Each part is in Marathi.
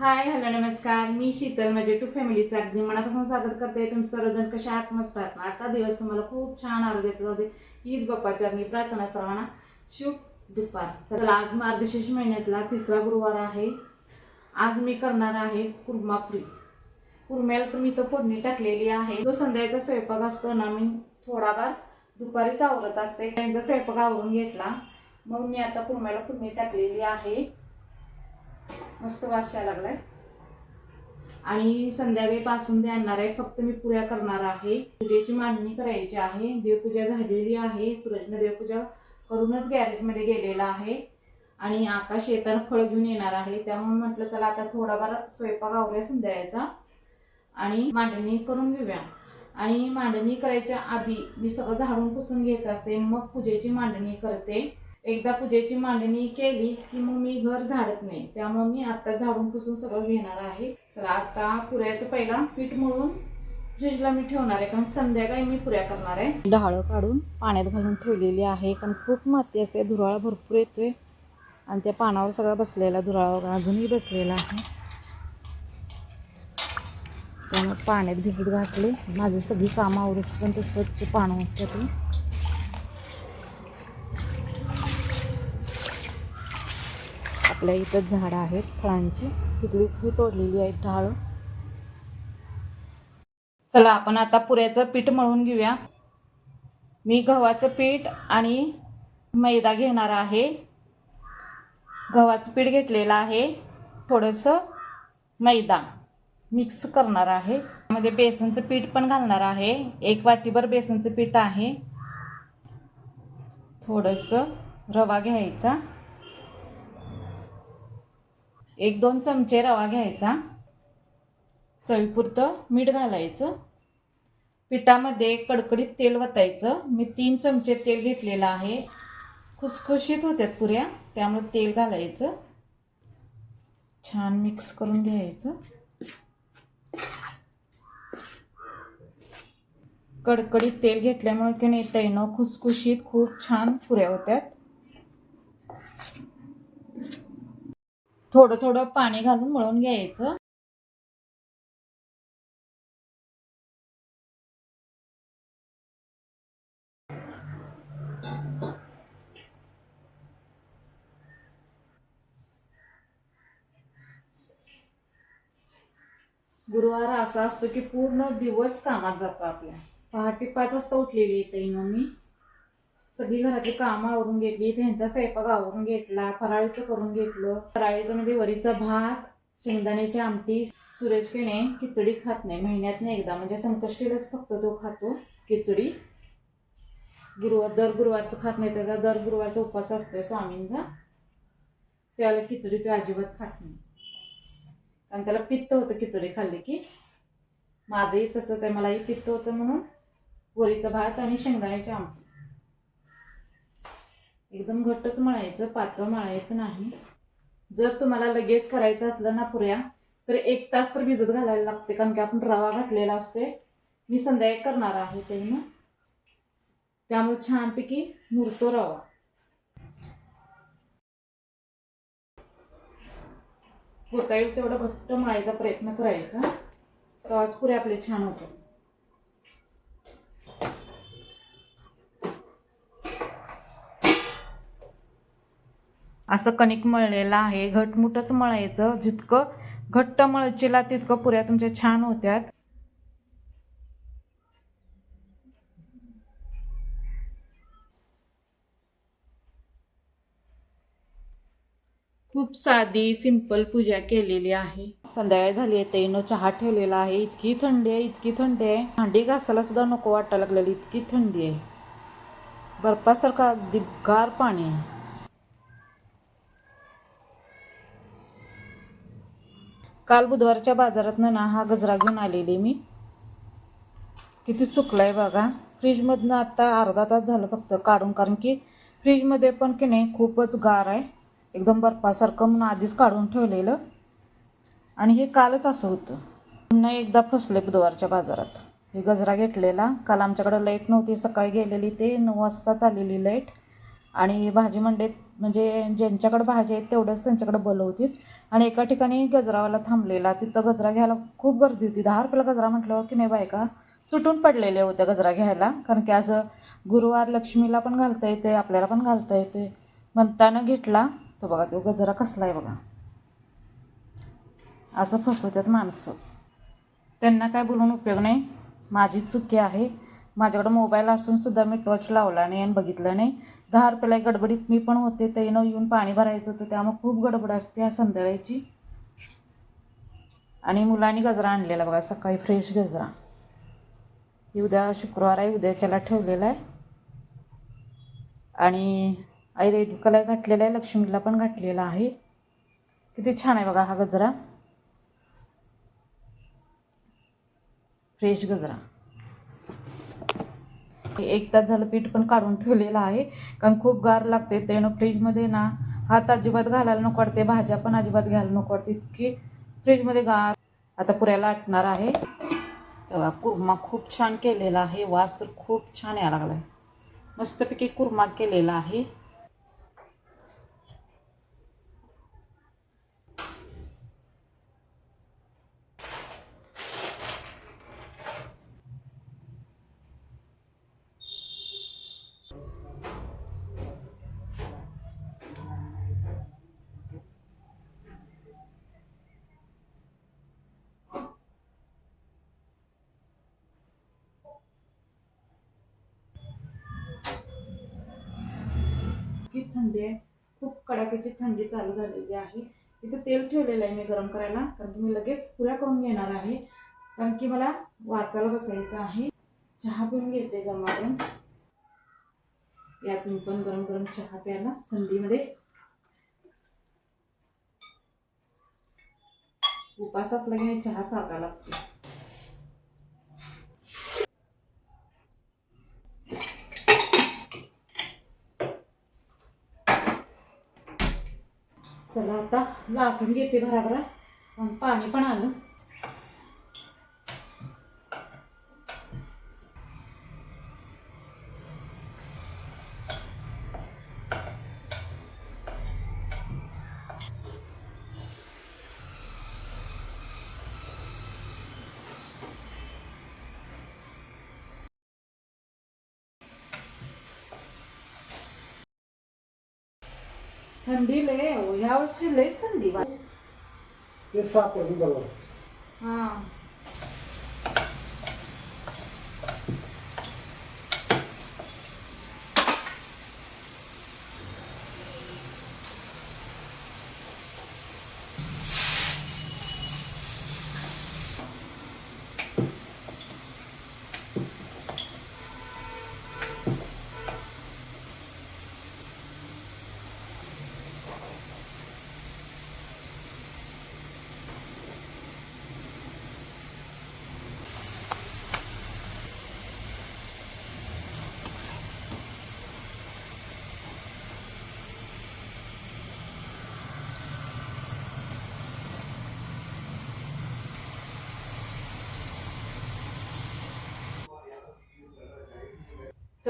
हाय हॅलो नमस्कार. मी शीतल माझे टू फॅमिलीचं अगदी मनापासून स्वागत करते. तुम्ही सर्वजण कशा आहात? मस्त आहात आजचा दिवस तुम्हाला खूप छान आरोग्याचा जाऊ दे. हीच बाप्पाच्या मी प्रार्थना सर्वांना. शुभ दुपार. चला आज मार्गशीर्ष महिन्यातला तिसरा गुरुवार आहे. आज मी करणार आहे कुर्मापुरी कुर्म्याला तर मी तर फोडणी टाकलेली आहे. जो संध्याचा स्वयंपाक असतो ना मी थोडाफार दुपारीच आवरत असते. त्यांचा स्वयंपाक आवरून घेतला. मग मी आता कुर्म्याला फोडणी टाकलेली आहे. मस्त वास यायला लागलाय. आणि संध्याकाळीपासून ते आणणार आहे. फक्त मी पुऱ्या करणार आहे. पूजेची मांडणी करायची आहे. देवपूजा झालेली आहे. सूरजनं देवपूजा करूनच गॅरेजमध्ये गेलेला आहे. आणि आकाश येताना फळ घेऊन येणार आहे. त्यामुळे म्हटलं चला आता थोडाफार स्वयंपाक आवडूया संध्याकाळचा. आणि मांडणी करून घेऊया. आणि मांडणी करायच्या आधी मी सगळं झाडून पुसून घेत असते. मग पूजेची मांडणी करते. एकदा पूजेची मांडणी केली की मग मी घर झाडत नाही. त्यामुळे मी आता झाडून पुसून सगळं घेणार आहे. तर आता पुऱ्याचं पहिला पीठ मळून फ्रीजला मी ठेवणार आहे कारण संध्याकाळी मी पुऱ्या करणार आहे. डहाळं काढून पाण्यात घालून ठेवलेली आहे कारण खूप माती असते धुराळा भरपूर येतोय. आणि त्या पानावर सगळा बसलेला धुराळा अजूनही बसलेला आहे. त्यामुळे पाण्यात भिजत घातले. माझी सगळी कामं ते स्वच्छ पानं होते आपल्या इथं झाडं आहेत फळांची. तिथलीच मी तोडलेली आहेत ढाळ चला आपण आता पुऱ्याचं पीठ मळून घेऊया. मी गव्हाचं पीठ आणि मैदा घेणार आहे. गव्हाचं पीठ घेतलेलं आहे. थोडंसं मैदा मिक्स करणार आहे. त्यामध्ये बेसनचं पीठ पण घालणार आहे. एक वाटीभर बेसनचं पीठ आहे. थोडंसं रवा घ्यायचा. एक दोन चमचे रवा घ्यायचा. चवीपुरतं मीठ घालायचं. पिठामध्ये कडकडीत तेल वतायचं. मी तीन चमचे तेल घेतलेलं आहे. खुसखुशीत होत्यात पुऱ्या त्यामुळे तेल घालायचं. छान मिक्स करून घ्यायचं. कडकडीत तेल घेतल्यामुळे की नाही तैनं खुसखुशीत खूप छान पुऱ्या होत्यात. थोडं थोडं पाणी घालून मळून घ्यायचं. गुरुवार असा असतो की पूर्ण दिवस कामात जातो आपल्या पहाटे पाच वाजता उठलेली येते मी सगळी घरातली कामं आवरून घेतली त्यांचा स्वयंपाक आवरून घेतला फराळीचं करून घेतलं. फराळीचं म्हणजे वरीचा भात शेंगदाण्याची आमटी सुरेश केणे खिचडी खात नाही महिन्यात नाही एकदा. म्हणजे संकष्टीलाच फक्त तो खातो खिचडी. गुरुवार दर गुरुवारचं खात नाही त्याचा दर गुरुवारचा उपवास असतो स्वामींचा. त्याला खिचडी तो अजिबात खात नाही. कारण त्याला पित्त होतं खिचडी खाल्ली की. माझंही तसंच आहे मलाही पित्त होतं म्हणून. वरीचा भात आणि शेंगदाण्याची आमटी. एकदम घट्टच मळायचं पातळ मळायचं नाही. जर तुम्हाला लगेच करायचं असलं ना पुऱ्या तर एक तास तर भिजत घालायला लागते कारण की आपण रवा घातलेला असतोय. मी संध्याकाळी करणार आहे ते ना त्यामुळे छानपैकी मुरतो रवा. होता येईल तेवढं घट्ट मळायचा प्रयत्न करायचा. तेव्हाच पुरे आपले छान होतात. असं कणिक मळलेलं आहे. घटमुटच मळायचं. जितकं घट्ट मळचीला तितकं पुऱ्या तुमच्या छान होत्यात. खूप साधी सिंपल पूजा केलेली आहे. संध्याकाळी झाली आहे तेनो चहा ठेवलेला आहे. इतकी थंडी आहे इतकी थंडी आहे. थंडी घासायला सुद्धा नको वाटायला लागलेली इतकी थंडी आहे. बर्फासारखा दिगार पाणी आहे. काल बुधवारच्या बाजारातनं ना हा गजरा घेऊन आलेली मी. किती सुकलाय बघा. फ्रीजमधनं आता अर्धा तास झालं फक्त काढून कारण की फ्रीजमध्ये पण की नाही खूपच गार आहे. एकदम बर्फासारखं म्हणून आधीच काढून ठेवलेलं. आणि हे कालच असं होतं. पुन्हा एकदा फसले बुधवारच्या बाजारात. हे गजरा घेतलेला. काल आमच्याकडे लाइट नव्हती सकाळी गेलेली ते नऊ वाजताच आलेली लाइट आणि भाजी मंडईत म्हणजे ज्यांच्याकडे भाजी आहेत तेवढंच त्यांच्याकडे बोलवतील आणि एका ठिकाणी गजरावाला थांबलेला. तिथं गजरा घ्यायला खूप गर्दी होती. दहा रुपयाला गजरा म्हटलं की नाही बायका तुटून पडलेल्या होत्या गजरा घ्यायला. कारण की आज गुरुवार लक्ष्मीला पण घालता येते आपल्याला पण घालता येते. म्हणताना घेतला. तो बघा तो गजरा कसला आहे बघा. असं फसवतात माणसं. त्यांना काय बोलून उपयोग नाही. माझी चुकी आहे. माझ्याकडं मोबाईल असून सुद्धा मी टॉर्च लावला नाही आणि बघितलं नाही. दहा रुपयाला गडबडीत मी पण होते त्यानं येऊन पाणी भरायचं होतं त्यामुळे खूप गडबड असते या संध्याकाळची. आणि मुलांनी गजरा आणलेला बघा सकाळी फ्रेश गजरा. ही उद्या शुक्रवार आहे उद्याच्याला ठेवलेला आहे. आणि आई रेणुकाला घातलेला आहे लक्ष्मीला पण घातलेला आहे. किती छान आहे बघा हा गजरा. फ्रेश गजरा. एक तास झालं पीठ पण काढून ठेवलेलं आहे. कारण खूप गार लागते. त्यानं फ्रीजमध्ये ना हात अजिबात घालायला नको वाटते. भाज्या पण अजिबात घ्यायला नको वाटते. इतकी फ्रीजमध्ये गार. आता पुऱ्याला आटणार आहे. तेव्हा कुर्मा खूप छान केलेला आहे. वास तर खूप छान यायला लागला आहे मस्तपैकी कुर्मा केलेला आहे. इतकी थंडी आहे. खूप कडाक्याची थंडी चालू झालेली आहे. इथं तेल ठेवलेलं आहे मी गरम करायला कारण की मी लगेच पुऱ्या करून घेणार आहे. कारण की मला वाचायला बसायचं आहे. चहा पिऊन घेते गरमागरम यातून पण गरम गरम चहा प्यायला थंडीमध्ये. उपास असला की नाही चहा सारखा लागतो. चला आता लाटून घेते भराभरा आणि पाणी पण आलं. थंडी लय हो. ह्या वर्षी लयच थंडी ते साप आहे बरोबर हा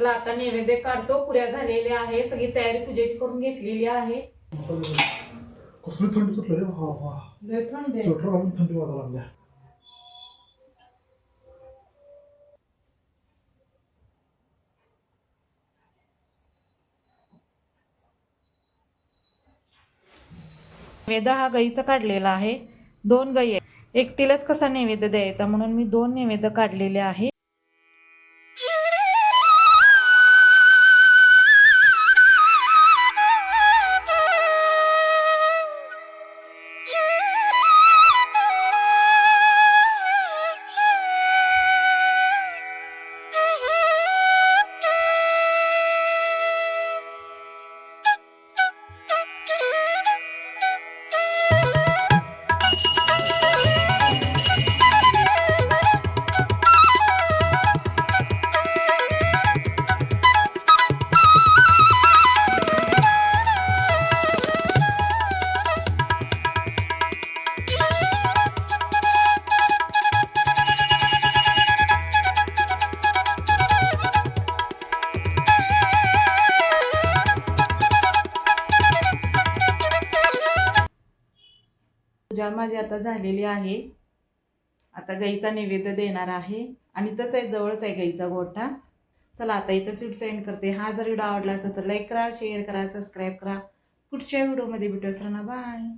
चला आता नैवेद्य काढतो. पुऱ्या झालेल्या आहे सगळी तयारी पूजेची करून घेतलेली आहे. कसली थंडी सुटली रे? हा वा लय थंडी आहे. स्वेटर घालून थंडी वाजायला लागल्या. नैवेद्य हा गाईचा काढलेला आहे. दोन गाई आहे एकटीलाच कसा नैवेद्य द्यायचा? म्हणून मी दोन नैवेद्य काढलेले आहे. माझी आता झालेली आहे. आता गाईचा नैवेद्य देणार आहे. आणि इथंच आहे जवळच आहे गाईचा गोठा. चला आता इथं स्वीट सेंड करते. हा जर व्हिडिओ आवडला असेल तर लाईक करा शेअर करा सबस्क्राईब करा. पुढच्या व्हिडिओमध्ये भेटू असताना बाय.